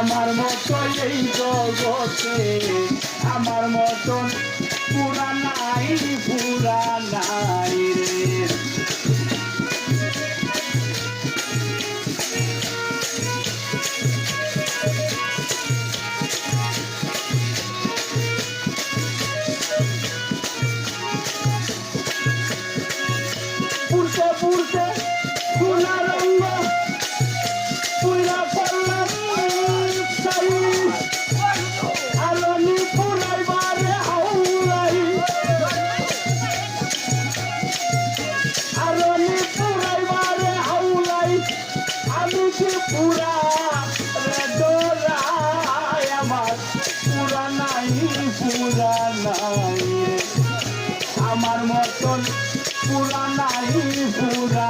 আমার মতো এই জগতে। আমার মতন পুরা নাই পুরা নাই রে। Por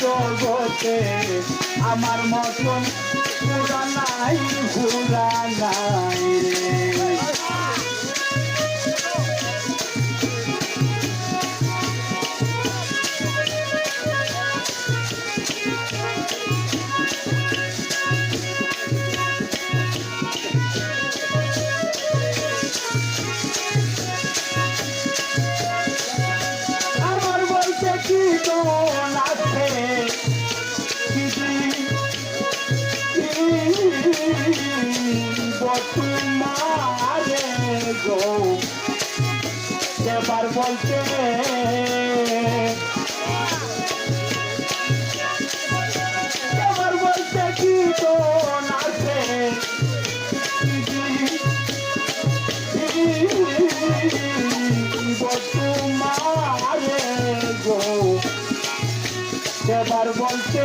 জগতে আমার মতন পুরা নাই ঘুরা নাই তোমারে গো। এবার বলতে এবার বলতে কি তো নাচে তোমারে গো। এবার বলতে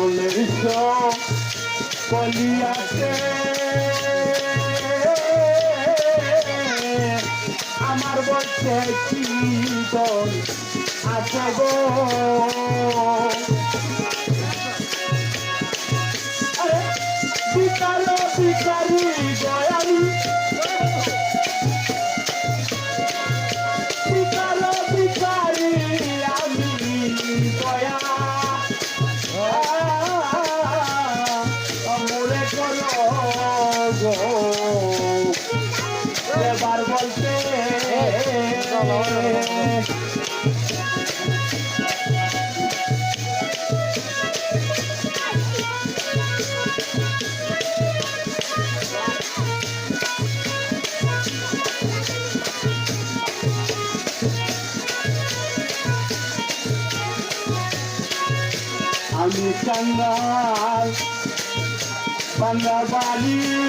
সব কলিয়াতে আমার বলছে কীর্তন আছে গো? আমি কাঙ্গাল বাংলা বাড়ি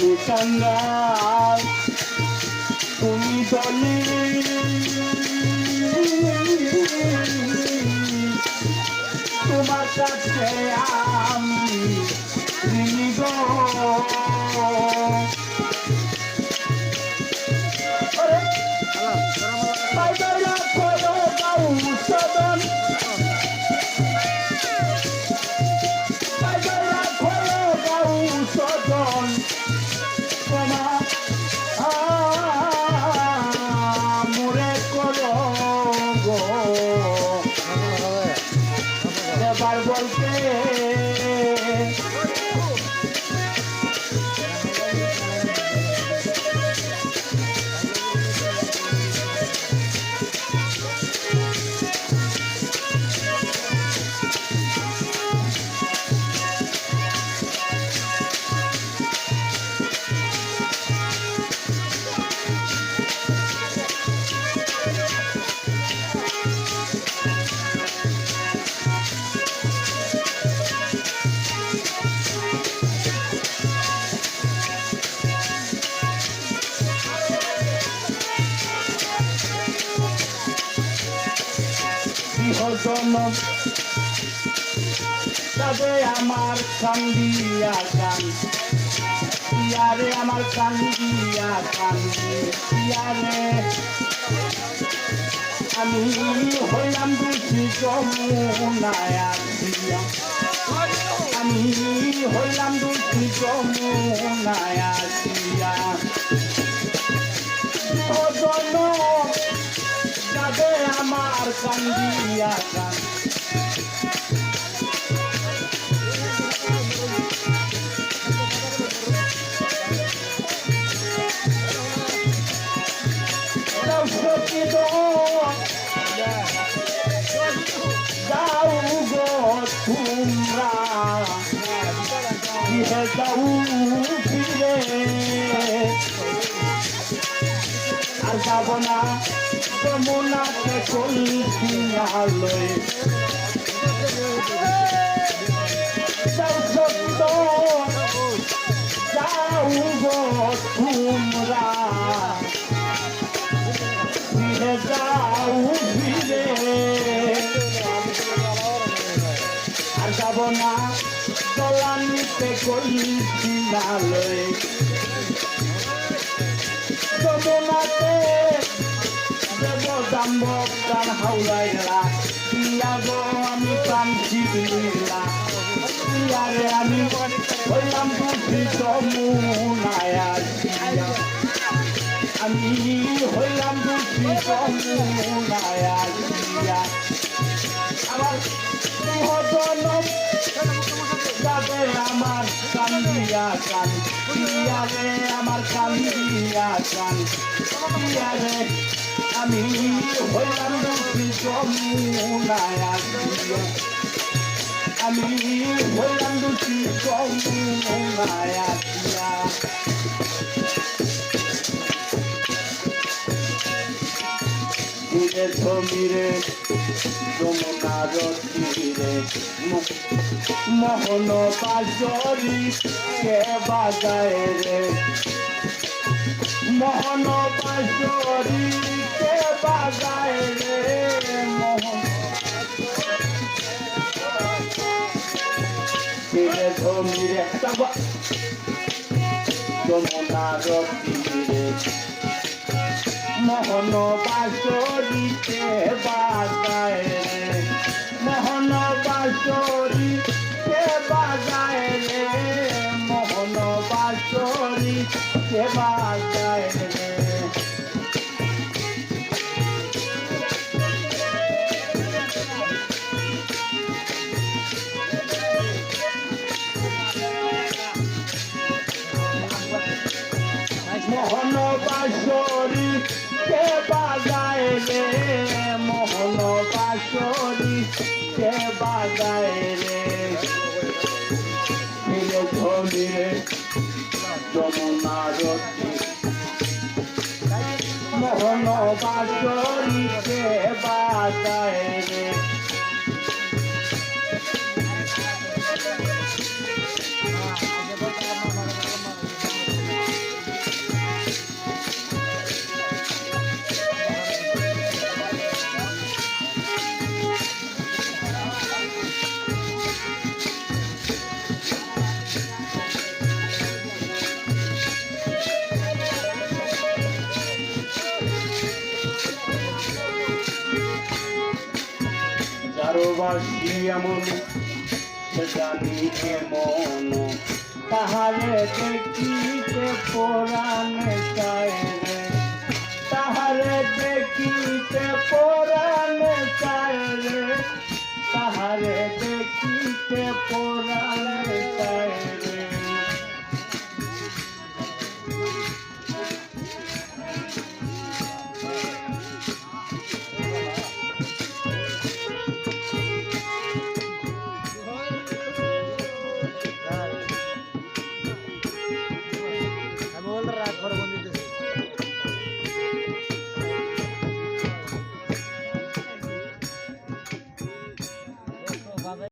আমি কাঙ্গাল তুমি দলি তোমার কাছে গৃহজন তবে আমার কান্দিয়া গান ইয়ারে আমার কান্দিয়া কান্দি ইয়ারে। আমি হইলাম দুটি যমুনায় আমি হইলাম দুটি যমুনায় আমার কান্দিয়া কান যাও গো তোমরা ফিরে যাও ফিরে আর যাব না। যমুনাতে কলসি আলোয় যাও গো তোমরা ফিরে যাও ফিরে আর যাব না তলানিতে কলসি আলোয় যমুনাতে দেব দাম্ব প্রাণ হাউলাইলা ইয়া গো আমি প্রাণ শিবিলা ইয়ারে আমি হইলাম যমুনায় আসিয়া আমি হইলাম যমুনায় আসিয়া আমার সহজনম যাবে আমার কান্দিয়া কান। ইয়ারে আমার কান্দিয়া কান। ইয়ারে আমি হইলাম যমুনায় আমি হইলাম দুটি যমুনায় আসিয়া। ধীরে মোহন বাজরি কে বাজায় রে। মোহন বাজরি বাজায় রে মোহন ধীরে সমীরে যমুনার তীরে মোহন বাসরিতে বাজায় রে মোহন বাসরিতে বাজায় রে মোহন বাসরিতে বাজায় বাসরি কে রে চারবাসী এমন জানি কেমন তাহারে দেখিতে পরাণে চায় রে। দেখিতে পরাণে চায় রে। দেখিতে